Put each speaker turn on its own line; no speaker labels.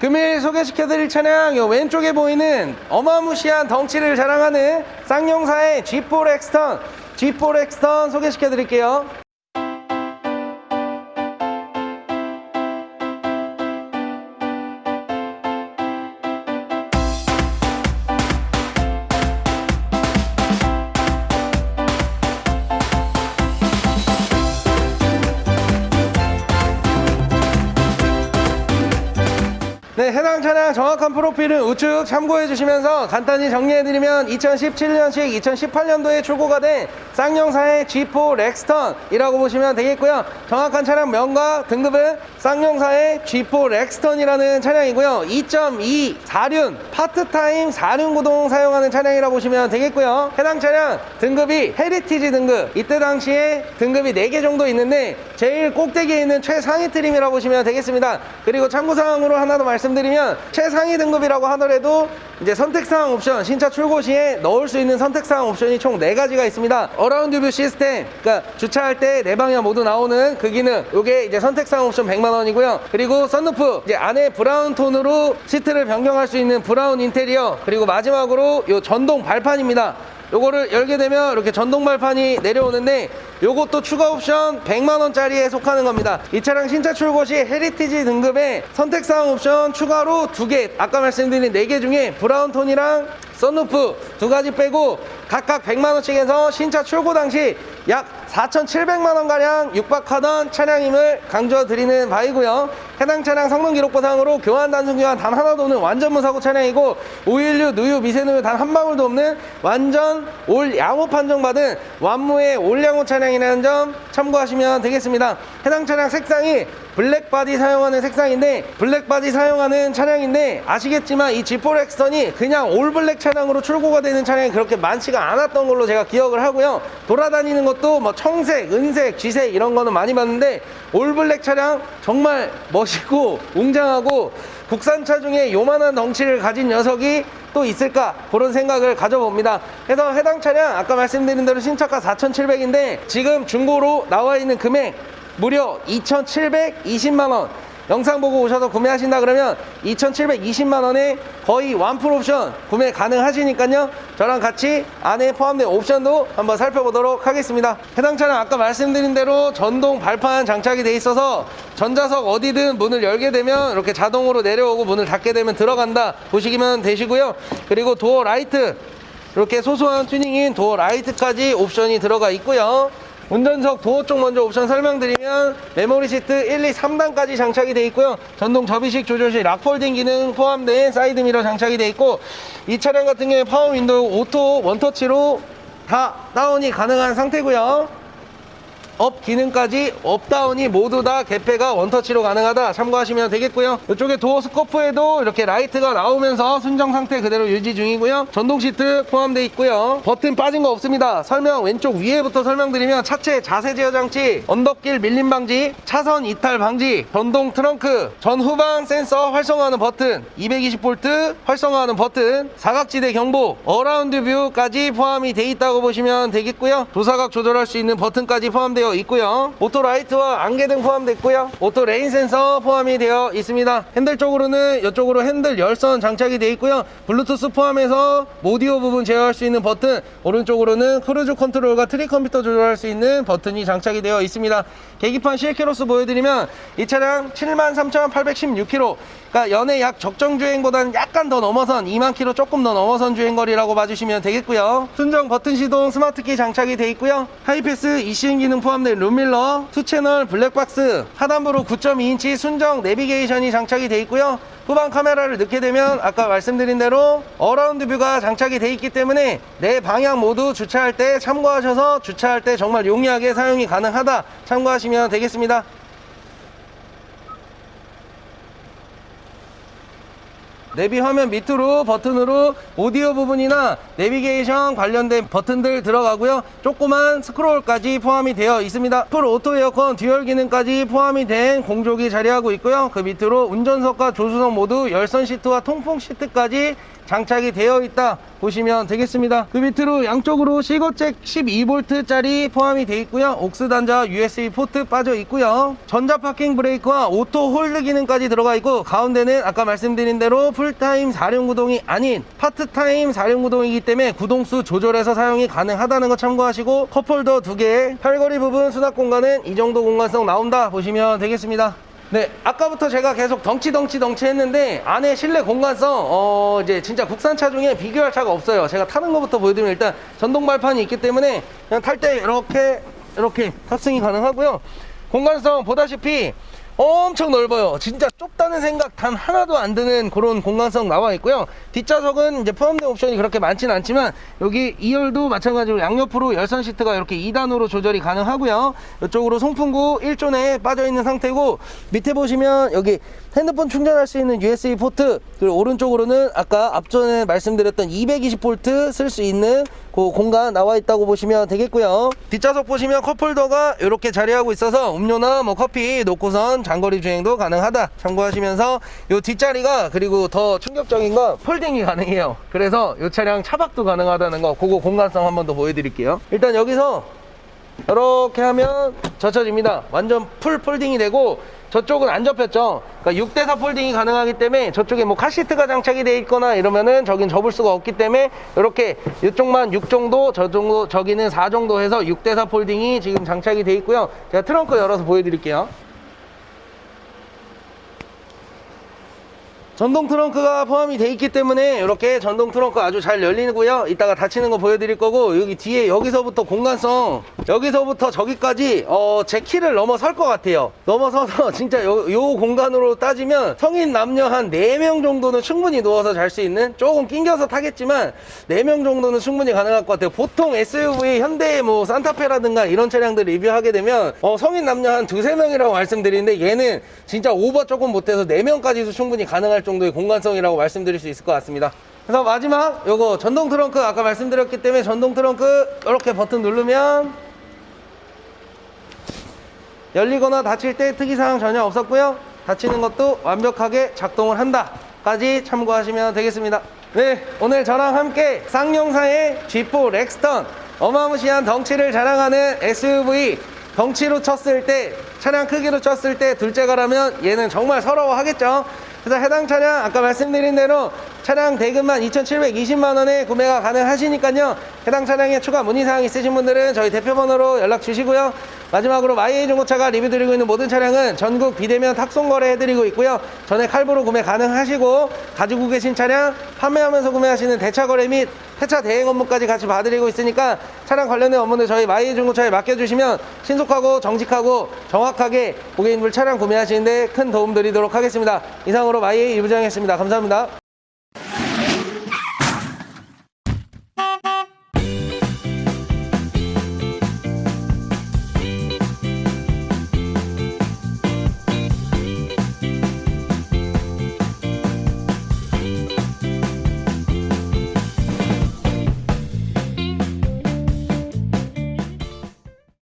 금일 소개시켜드릴 차량 요 왼쪽에 보이는 어마무시한 덩치를 자랑하는 쌍용사의 G4 엑스턴 G4 엑스턴 소개시켜드릴게요 네, 해당 차량 정확한 프로필은 우측 참고해 주시면서 간단히 정리해드리면 2017년식 2018년도에 출고가 된 쌍용사의 G4 렉스턴이라고 보시면 되겠고요. 정확한 차량 명과 등급은 쌍용사의 G4 렉스턴이라는 차량이고요. 2.2 4륜 파트타임 4륜 구동 사용하는 차량이라고 보시면 되겠고요. 해당 차량 등급이 헤리티지 등급 이때 당시에 등급이 4개 정도 있는데 제일 꼭대기에 있는 최상위 트림이라고 보시면 되겠습니다. 그리고 참고사항으로 하나 더 말씀 드리면 최상위 등급이라고 하더라도 이제 선택사항 옵션 신차 출고 시에 넣을 수 있는 선택사항 옵션이 총 4가지가 있습니다. 어라운드 뷰 시스템 그러니까 주차할 때 네 방향 모두 나오는 그 기능 요게 이제 선택사항 옵션 100만 원이고요. 그리고 썬루프 이제 안에 브라운 톤으로 시트를 변경할 수 있는 브라운 인테리어 그리고 마지막으로 요 전동 발판입니다. 요거를 열게 되면 이렇게 전동 발판이 내려오는데 요것도 추가 옵션 100만원짜리에 속하는 겁니다. 이 차량 신차 출고 시 헤리티지 등급의 선택사항 옵션 추가로 두 개 아까 말씀드린 네 개 중에 브라운 톤이랑 썬루프 두 가지 빼고 각각 100만원씩 해서 신차 출고 당시 약 4,700만원 가량 육박하던 차량임을 강조드리는 바이고요. 해당 차량 성능 기록부상으로 교환 단순 교환 단 하나도 없는 완전 무사고 차량이고 오일류, 누유, 미세누유 단 한 방울도 없는 완전 올 양호 판정받은 완무의 올 양호 차량이라는 점 참고하시면 되겠습니다. 해당 차량 색상이 블랙 바디 사용하는 색상인데 블랙 바디 사용하는 차량인데 아시겠지만 이 G4 엑스턴이 그냥 올 블랙 차량으로 출고가 되는 차량이 그렇게 많지가 않았던 걸로 제가 기억을 하고요. 돌아다니는 것도 뭐 청색, 은색, 쥐색 이런 거는 많이 봤는데 올 블랙 차량 정말 멋있고 웅장하고 국산차 중에 요만한 덩치를 가진 녀석이 또 있을까 그런 생각을 가져봅니다. 그래서 해당 차량 아까 말씀드린 대로 신차가 4,700인데 지금 중고로 나와 있는 금액 무려 2,720만 원. 영상 보고 오셔서 구매하신다 그러면 2,720만 원에 거의 완풀 옵션 구매 가능하시니까요. 저랑 같이 안에 포함된 옵션도 한번 살펴보도록 하겠습니다. 해당 차량 아까 말씀드린 대로 전동 발판 장착이 돼 있어서 전자석 어디든 문을 열게 되면 이렇게 자동으로 내려오고 문을 닫게 되면 들어간다 보시기만 되시고요. 그리고 도어 라이트 이렇게 소소한 튜닝인 도어 라이트까지 옵션이 들어가 있고요. 운전석 도어 쪽 먼저 옵션 설명드리면 메모리 시트 1, 2, 3단까지 장착이 되어 있고요. 전동 접이식 조절식 락폴딩 기능 포함된 사이드 미러 장착이 되어 있고 이 차량 같은 경우에 파워 윈도우 오토 원터치로 다 다운이 가능한 상태고요. 업 기능까지 업다운이 모두 다 개폐가 원터치로 가능하다. 참고하시면 되겠고요. 이쪽에 도어 스코프에도 이렇게 라이트가 나오면서 순정 상태 그대로 유지 중이고요. 전동 시트 포함되어 있고요. 버튼 빠진 거 없습니다. 설명 왼쪽 위에부터 설명드리면 차체 자세 제어 장치 언덕길 밀림 방지 차선 이탈 방지 전동 트렁크 전후방 센서 활성화하는 버튼 220V 활성화하는 버튼 사각지대 경보 어라운드 뷰까지 포함이 되어 있다고 보시면 되겠고요. 조사각 조절할 수 있는 버튼까지 포함 되어 있고요. 오토 라이트와 안개등 포함됐고요. 오토 레인 센서 포함이 되어 있습니다. 핸들 쪽으로는 이쪽으로 핸들 열선 장착이 되어 있고요. 블루투스 포함해서 모디오 부분 제어할 수 있는 버튼 오른쪽으로는 크루즈 컨트롤과 트리 컴퓨터 조절할 수 있는 버튼이 장착이 되어 있습니다. 계기판 실키로스 보여드리면 이 차량 73,816km 그러니까 연애 약 적정 주행보다는 약간 더 넘어선 2만 킬로 조금 더 넘어선 주행거리라고 봐주시면 되겠고요. 순정 버튼 시동 스마트키 장착이 돼 있고요. 하이패스 이시인 기능 포함 된 룸밀러, 투 채널 블랙박스, 하단부로 9.2인치 순정 내비게이션이 장착이 돼 있고요. 후방 카메라를 넣게 되면 아까 말씀드린 대로 어라운드 뷰가 장착이 돼 있기 때문에 내 방향 모두 주차할 때 참고하셔서 주차할 때 정말 용이하게 사용이 가능하다 참고하시면 되겠습니다. 내비 화면 밑으로 버튼으로 오디오 부분이나 내비게이션 관련된 버튼들 들어가고요. 조그만 스크롤까지 포함이 되어 있습니다. 풀 오토 에어컨 듀얼 기능까지 포함이 된 공조기 자리하고 있고요. 그 밑으로 운전석과 조수석 모두 열선 시트와 통풍 시트까지 장착이 되어 있다 보시면 되겠습니다. 그 밑으로 양쪽으로 시거잭 12V짜리 포함이 되어 있고요. 옥스 단자 USB 포트 빠져 있고요. 전자 파킹 브레이크와 오토 홀드 기능까지 들어가 있고 가운데는 아까 말씀드린 대로 풀타임 4륜 구동이 아닌 파트타임 4륜 구동이기 때문에 구동수 조절해서 사용이 가능하다는 거 참고하시고 컵홀더 두 개, 팔걸이 부분 수납 공간은 이 정도 공간성 나온다 보시면 되겠습니다. 네, 아까부터 제가 계속 덩치 덩치 덩치 했는데 안에 실내 공간성 어 이제 진짜 국산차 중에 비교할 차가 없어요. 제가 타는 것부터 보여드리면 일단 전동 발판이 있기 때문에 그냥 탈 때 이렇게 이렇게 탑승이 가능하고요. 공간성 보다시피 엄청 넓어요. 진짜 좁다는 생각 단 하나도 안 드는 그런 공간성 나와 있고요. 뒷좌석은 이제 포함된 옵션이 그렇게 많지는 않지만 여기 2열도 마찬가지로 양옆으로 열선 시트가 이렇게 2단으로 조절이 가능하고요. 이쪽으로 송풍구 1존에 빠져 있는 상태고 밑에 보시면 여기 핸드폰 충전할 수 있는 USB 포트 그리고 오른쪽으로는 아까 앞전에 말씀드렸던 220V 쓸 수 있는 그 공간 나와 있다고 보시면 되겠고요. 뒷좌석 보시면 컵홀더가 이렇게 자리하고 있어서 음료나 뭐 커피 놓고선 장거리 주행도 가능하다 참고하시면서 이 뒷자리가 그리고 더 충격적인 건 폴딩이 가능해요. 그래서 이 차량 차박도 가능하다는 거 그거 공간성 한 번 더 보여드릴게요. 일단 여기서 이렇게 하면 젖혀집니다. 완전 풀 폴딩이 되고 저쪽은 안 접혔죠. 그러니까 6대4 폴딩이 가능하기 때문에 저쪽에 뭐 카시트가 장착이 돼 있거나 이러면은 저긴 접을 수가 없기 때문에 이렇게 이쪽만 6 정도, 저 정도, 저기는 4 정도 해서 6대4 폴딩이 지금 장착이 돼 있고요. 제가 트렁크 열어서 보여드릴게요. 전동 트렁크가 포함이 돼 있기 때문에 이렇게 전동 트렁크 아주 잘 열리고요. 이따가 닫히는 거 보여드릴 거고 여기 뒤에 여기서부터 공간성 여기서부터 저기까지 어, 제 키를 넘어설 것 같아요. 넘어서서 진짜 요, 요 공간으로 따지면 성인 남녀 한 4명 정도는 충분히 누워서 잘 수 있는 조금 낑겨서 타겠지만 4명 정도는 충분히 가능할 것 같아요. 보통 SUV 현대 뭐 산타페라든가 이런 차량들 리뷰하게 되면 어, 성인 남녀 한 두세 명이라고 말씀드리는데 얘는 진짜 오버 조금 못해서 4명까지도 충분히 가능할 정도의 공간성이라고 말씀드릴 수 있을 것 같습니다. 그래서 마지막 요거 전동 트렁크 아까 말씀드렸기 때문에 전동 트렁크 이렇게 버튼 누르면 열리거나 닫힐 때 특이사항 전혀 없었고요. 닫히는 것도 완벽하게 작동을 한다까지 참고하시면 되겠습니다. 네, 오늘 저랑 함께 쌍용사의 G4 렉스턴 어마무시한 덩치를 자랑하는 SUV 덩치로 쳤을 때 차량 크기로 쳤을 때 둘째가라면 얘는 정말 서러워하겠죠. 그래서 해당 차량 아까 말씀드린 대로 차량 대금만 2,720만 원에 구매가 가능하시니까요. 해당 차량에 추가 문의사항 있으신 분들은 저희 대표번호로 연락 주시고요. 마지막으로 마이에이 중고차가 리뷰 드리고 있는 모든 차량은 전국 비대면 탁송 거래 해드리고 있고요. 전액 할부로 구매 가능하시고 가지고 계신 차량 판매하면서 구매하시는 대차 거래 및 폐차 대행 업무까지 같이 봐드리고 있으니까 차량 관련된 업무는 저희 마이에이 중고차에 맡겨주시면 신속하고 정직하고 정확하게 고객님들 차량 구매하시는데 큰 도움 드리도록 하겠습니다. 이상으로 마이에이 이부장이었습니다. 감사합니다.